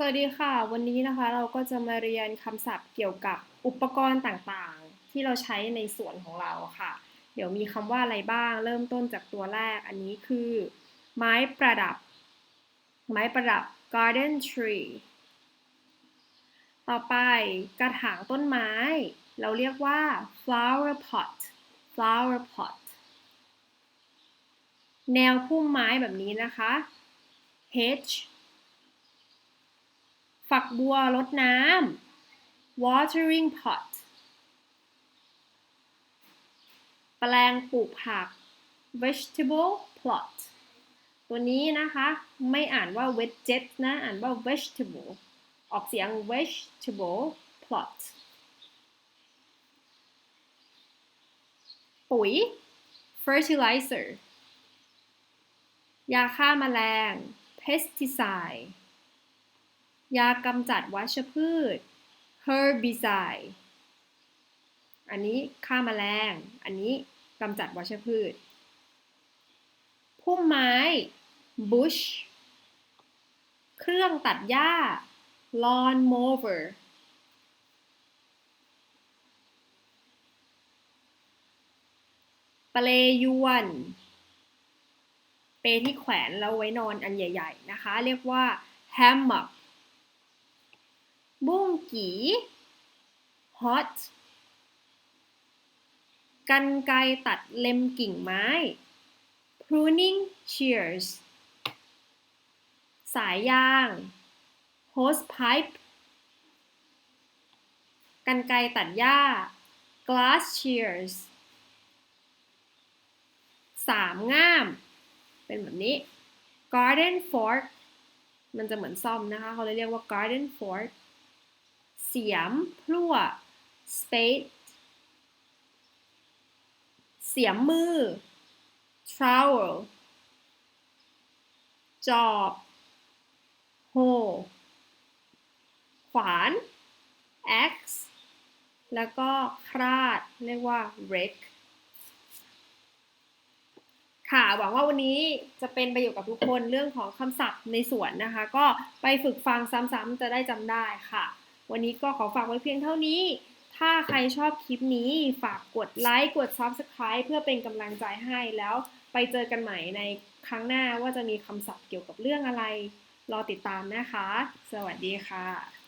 สวัสดีค่ะ วันนี้นะคะเราก็จะมาเรียนคำศัพท์เกี่ยวกับอุปกรณ์ต่างๆ ที่เราใช้ในสวนของเราค่ะ เดี๋ยวมีคำว่าอะไรบ้าง เริ่มต้นจากตัวแรกอันนี้คือ ไม้ประดับ ไม้ประดับ garden tree ต่อไปกระถางต้นไม้ เราเรียกว่า flower pot flower pot แนวพุ่มไม้แบบนี้นะคะ hedge ฝักบัวรดน้ำ watering pot แปลงปลูกผัก vegetable plot ตัวนี้นะคะ ไม่อ่านว่า veget นะ อ่านว่า vegetable ออกเสียง vegetable plot ปุ๋ย fertilizer ยาฆ่าแมลง pesticide ยากำจัดวัชพืช herbicide อันนี้ฆ่าแมลง อันนี้กำจัดวัชพืช พุ่มไม้ bush เครื่องตัดหญ้า lawn mower เปลยวน เปที่แขวนแล้วไว้นอนอันใหญ่ ๆ นะคะ เรียกว่า hammock บุ้งกี hot กันไกตัดเล็มกิ่งไม้ pruning shears สายยาง hose pipe กันไกตัดหญ้า glass shears สามง่าม เป็นแบบนี้ garden fork มันจะเหมือนซ่อมนะคะ เขาเลยเรียกว่า garden fork เสียม พลั่ว spade เสียมมือ trowel จอบ hoe ขวาน axe แล้วก็คราด เรียกว่า rake ค่ะ หวังว่าวันนี้จะเป็นประโยชน์กับทุกคนเรื่องของคำศัพท์ในสวนนะคะ ก็ไปฝึกฟังซ้ำๆจะได้จำได้ค่ะ วันนี้ก็ขอฝากไว้เพียงเท่านี้ ถ้าใครชอบคลิปนี้ฝากกดไลค์กด Subscribe เพื่อเป็นกำลังใจให้แล้วไปเจอกันใหม่ในครั้งหน้าว่าจะมีคำศัพท์เกี่ยวกับเรื่องอะไร รอติดตามนะคะ สวัสดีค่ะ